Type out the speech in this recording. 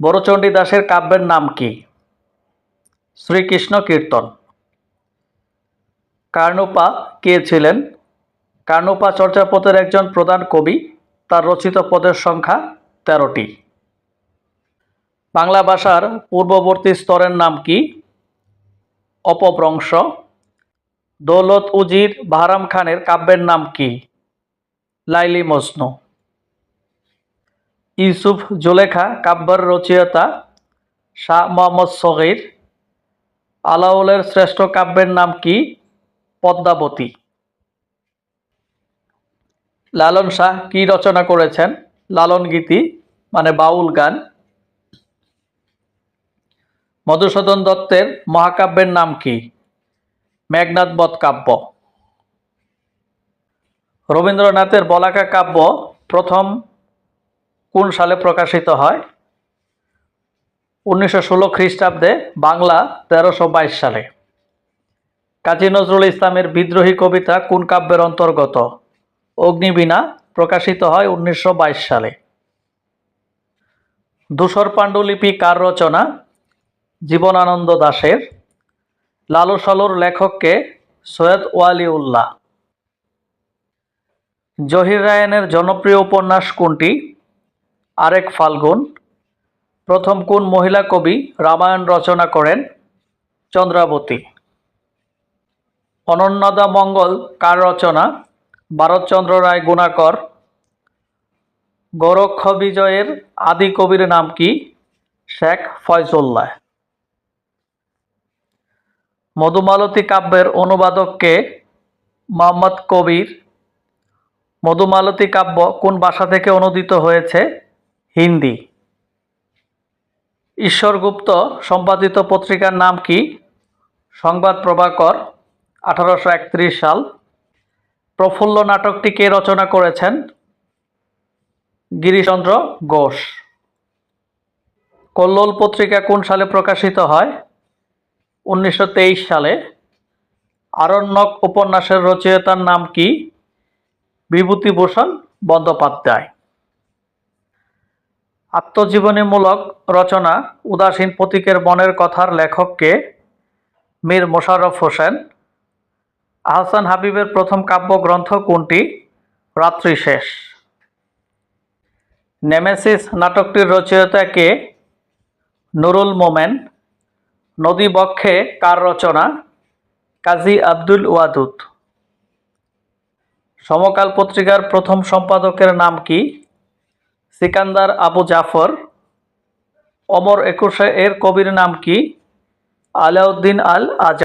বড়চণ্ডী দাসের কাব্যের নাম কি? শ্রীকৃষ্ণ কীর্তন। কার্নুপা কে ছিলেন? কার্নুপা চর্যাপদের একজন প্রধান কবি, তার রচিত পদের সংখ্যা তেরোটি। বাংলা ভাষার পূর্ববর্তী স্তরের নাম কি? অপভ্রংশ। দৌলত উজির বাহরাম খানের কাব্যের নাম কি? লাইলি মজনু। ইউসুফ জোলেখা কাব্যের রচয়িতা শাহ মোহাম্মদ সগির। আলাউলের শ্রেষ্ঠ কাব্যের নাম কি? পদ্মাবতী। লালন শাহ কি রচনা করেছেন? লালন গীতি মানে বাউল গান। মধুসূদন দত্তের মহাকাব্যের নাম কি? মেঘনাথ বধ কাব্য। রবীন্দ্রনাথের বলাকা কাব্য প্রথম কোন সালে প্রকাশিত হয়? উনিশশো ষোলো খ্রিস্টাব্দে বাংলা তেরোশো বাইশ সালে। কাজী নজরুল ইসলামের বিদ্রোহী কবিতা কোন কাব্যের অন্তর্গত? অগ্নিবীণা প্রকাশিত হয় উনিশশো বাইশ সালে। ধূসর পাণ্ডুলিপি কার রচনা? জীবনানন্দ দাশের। লালু সালুর লেখককে সৈয়দ ওয়ালিউল্লাহ। জহির রায়ানের জনপ্রিয় উপন্যাস কোনটি? আরেক ফাল্গুন। প্রথম কোন মহিলা কবি রামায়ণ রচনা করেন? চন্দ্রাবতী। অনন্যদা মঙ্গল কার রচনা? ভারতচন্দ্র রায় গুণাকর। গোরক্ষ বিজয়ের আদি কবির নাম কি? শেখ ফয়জুল্লাহ। মধুমালতী কাব্যের অনুবাদককে মোহাম্মদ কবির। মধুমালতী কাব্য কোন ভাষা থেকে অনুদিত হয়েছে? হিন্দি। ঈশ্বরগুপ্ত সম্পাদিত পত্রিকার নাম কি? সংবাদ প্রভাকর, আঠারোশো একত্রিশ সাল। প্রফুল্ল নাটকটি কে রচনা করেছেন? গিরিশচন্দ্র ঘোষ। কল্লোল পত্রিকা কোন সালে প্রকাশিত হয়? উনিশশো তেইশ সালে। আরণ্যক উপন্যাসের রচয়িতার নাম কি? বিভূতিভূষণ বন্দ্যোপাধ্যায়। আত্মজীবনীমূলক রচনা উদাসীন প্রতীকের বনের কথার লেখককে মীর মোশাররফ হোসেন। আহসান হাবিবের প্রথম কাব্যগ্রন্থ কোনটি? রাত্রি শেষ। নেমেসিস নাটকটির রচয়িতা কে? নুরুল মোমেন। নদী বক্ষে কার রচনা? কাজী আব্দুল ওয়াদুদ। সমকাল পত্রিকার প্রথম সম্পাদকের নাম কি? সিকান্দার আবু জাফর। অমর একুশে এর কবির নাম কি? আলাউদ্দিন আল আজা